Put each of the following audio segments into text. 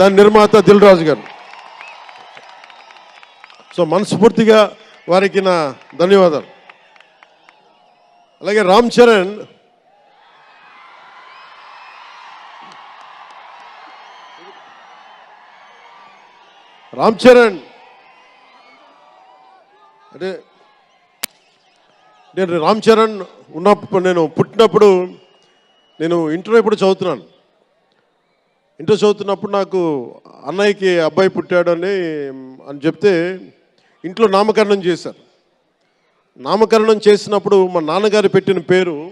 దాని నిర్మాత దిల్ రాజు గారు. సో మనస్ఫూర్తిగా వారికి నా ధన్యవాదాలు. అలాగే రామ్ చరణ్ రామ్ చరణ్ అంటే నేను రామ్ చరణ్ ఉన్నప్పుడు నేను పుట్టినప్పుడు నేను ఇంటర్ ఇప్పుడు చదువుతున్నాను. ఇంటర్ చదువుతున్నప్పుడు నాకు అన్నయ్యకి అబ్బాయి పుట్టాడని అని చెప్తే ఇంట్లో నామకరణం చేశారు. నామకరణం చేసినప్పుడు మా నాన్నగారు పెట్టిన పేరు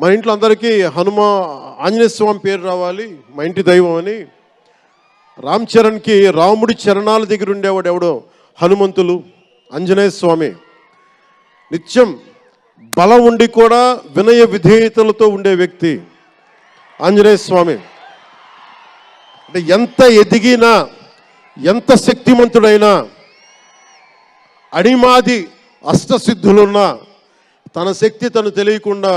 మా ఇంట్లో అందరికీ హనుమ ఆంజనేయ స్వామి పేరు రావాలి మా ఇంటి దైవం అని. రామ్ చరణ్కి రాముడి చరణాల దగ్గర ఉండేవాడు ఎవడో? హనుమంతులు ఆంజనేయ స్వామి. నిత్యం బలం ఉండి కూడా వినయ విధేయతలతో ఉండే వ్యక్తి ఆంజనేయ స్వామి. అంటే ఎంత ఎదిగినా ఎంత శక్తిమంతుడైనా అడిమాది అష్టసిద్ధులున్నా తన శక్తి తను తెలియకుండా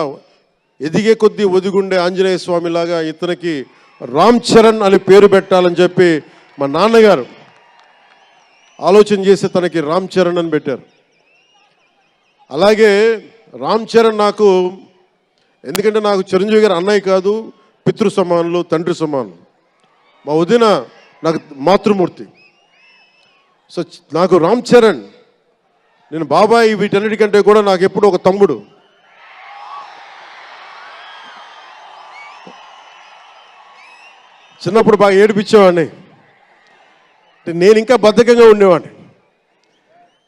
ఎదిగే కొద్దీ ఒదిగుండే ఆంజనేయ స్వామిలాగా ఇతనికి రామ్ చరణ్ అని పేరు పెట్టాలని చెప్పి మా నాన్నగారు ఆలోచన చేసి తనకి రామ్ చరణ్ అని పెట్టారు. అలాగే రామ్ చరణ్ నాకు ఎందుకంటే నాకు చిరంజీవి గారు అన్నయ్య కాదు పితృ సమానులు తండ్రి సమానులు. మా వదిన నాకు మాతృమూర్తి. సో నాకు రామ్ చరణ్ నేను బాబాయ్ వీటన్నిటికంటే కూడా నాకు ఎప్పుడు ఒక తమ్ముడు. చిన్నప్పుడు బాగా ఏడిపించేవాడిని. నేను ఇంకా బద్ధకంగా ఉండేవాడిని.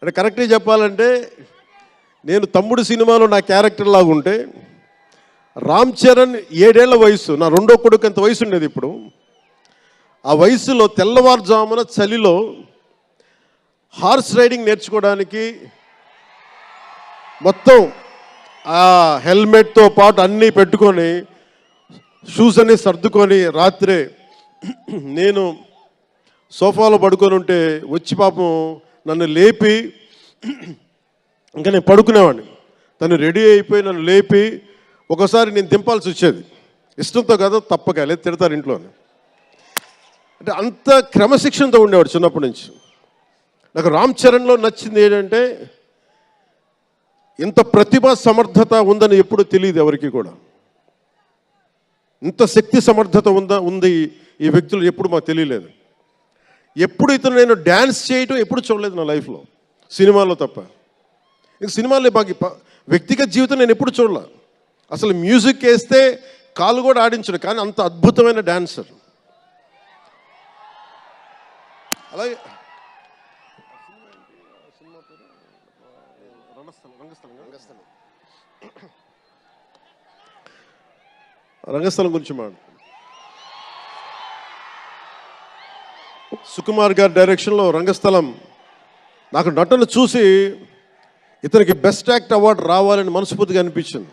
అంటే కరెక్ట్గా చెప్పాలంటే నేను తమ్ముడు సినిమాలో నా క్యారెక్టర్ లాగా ఉంటే రామ్ చరణ్ ఏడేళ్ళ వయసు నా రెండో కొడుకు అంత వయసు ఉండేది ఇప్పుడు? ఆ వయసులో తెల్లవారుజామున చలిలో హార్స్ రైడింగ్ నేర్చుకోవడానికి మొత్తం ఆ హెల్మెట్తో పాటు అన్నీ పెట్టుకొని షూస్ అన్ని సర్దుకొని రాత్రే నేను సోఫాలో పడుకొని ఉంటే వచ్చి పాపం నన్ను లేపి ఇంకా నేను పడుకునేవాడిని. తను రెడీ అయిపోయి నన్ను లేపి ఒకసారి నేను దింపాల్సి వచ్చేది. ఇష్టంతో కదా తప్పక లేదు తిడతారు ఇంట్లోనే. అంటే అంత క్రమశిక్షణతో ఉండేవాడు చిన్నప్పటి నుంచి. నాకు రామ్ చరణ్లో నచ్చింది ఏంటంటే ఇంత ప్రతిభ సమర్థత ఉందని ఎప్పుడు తెలియదు ఎవరికి కూడా. ఇంత శక్తి సమర్థత ఉందా ఉంది ఈ వ్యక్తులు ఎప్పుడు మాకు తెలియలేదు. ఎప్పుడు ఇతను నేను డ్యాన్స్ చేయటం ఎప్పుడు చూడలేదు నా లైఫ్లో సినిమాలో తప్ప. ఇంక సినిమాలో బాగా వ్యక్తిగత జీవితం నేను ఎప్పుడు చూడలే. అసలు మ్యూజిక్ వేస్తే కాలు కూడా ఆడించడు కానీ అంత అద్భుతమైన డాన్సర్. అలాగే రంగస్థలం. గురించి మాట సుకుమార్ గారి డైరెక్షన్లో రంగస్థలం నాకు నటన చూసి ఇతనికి బెస్ట్ యాక్ట్ అవార్డు రావాలని మనస్ఫూర్తిగా అనిపించింది.